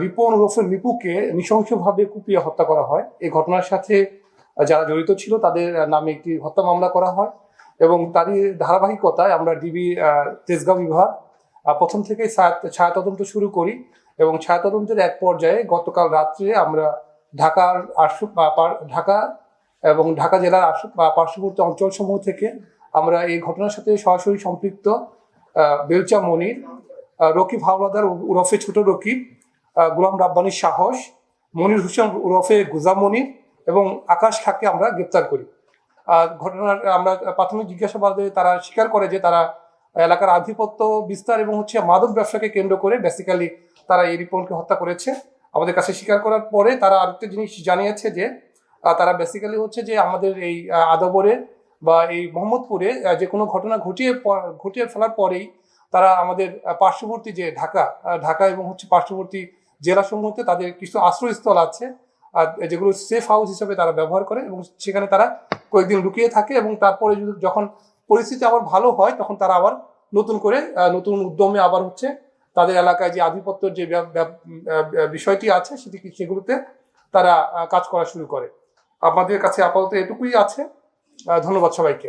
রিপন ওরফে রিপুকে নৃশংসভাবে কুপিয়ে হত্যা করা হয়। এই ঘটনার সাথে যারা জড়িত ছিল তাদের নামে একটি হত্যা মামলা করা হয়। এবং তারই ধারাবাহিকতায় আমরা ডিবি তেজগাঁও বিভাগ প্রথম থেকেই ছায়া- তদন্ত শুরু করি। এবং ছায়া তদন্তের এক পর্যায়ে গতকাল রাত্রে আমরা ঢাকার আশু ঢাকা এবং ঢাকা জেলার আশু পার্শ্ববর্তী অঞ্চলসমূহ থেকে আমরা এই ঘটনার সাথে সরাসরি সম্পৃক্ত বেলচা মনির রকিব হাওলাদার উরফে ছোট রকিব গোলাম রাব্বানির সাহস, মনির হোসেন উরফে গুজা মনির এবং আকাশ খাকে আমরা গ্রেপ্তার করি। ঘটনার, আমরা প্রাথমিক জিজ্ঞাসাবাদে তারা স্বীকার করে যে তারা এলাকার আধিপত্য বিস্তার এবং হচ্ছে মাদক ব্যবসাকে কেন্দ্র করে বেসিক্যালি তারা এই রিপনকে হত্যা করেছে। আমাদের কাছে স্বীকার করার পরে তারা আরেকটা জিনিস জানিয়েছে যে তারা বেসিক্যালি হচ্ছে যে আমাদের এই আদাবরে বা এই মোহাম্মদপুরে যে কোনো ঘটনা ঘটিয়ে ঘটিয়ে ফেলার পরেই তারা আমাদের পার্শ্ববর্তী যে ঢাকা ঢাকা এবং হচ্ছে পার্শ্ববর্তী জেলা জেলাসমূহতে তাদের কিছু আশ্রয়স্থল আছে যেগুলো সেফ হাউস হিসেবে তারা ব্যবহার করে এবং সেখানে তারা কয়েকদিন লুকিয়ে থাকে এবং তারপরে যখন পরিস্থিতি আবার ভালো হয়, তখন তারা আবার নতুন করে নতুন উদ্যমে আবার হচ্ছে তাদের এলাকায় যে আধিপত্যের যে বিষয়টি আছে সেটি সেগুলোতে তারা কাজ করা শুরু করে। আমাদের কাছে আপাতত এটুকুই আছে। ধন্যবাদ সবাইকে।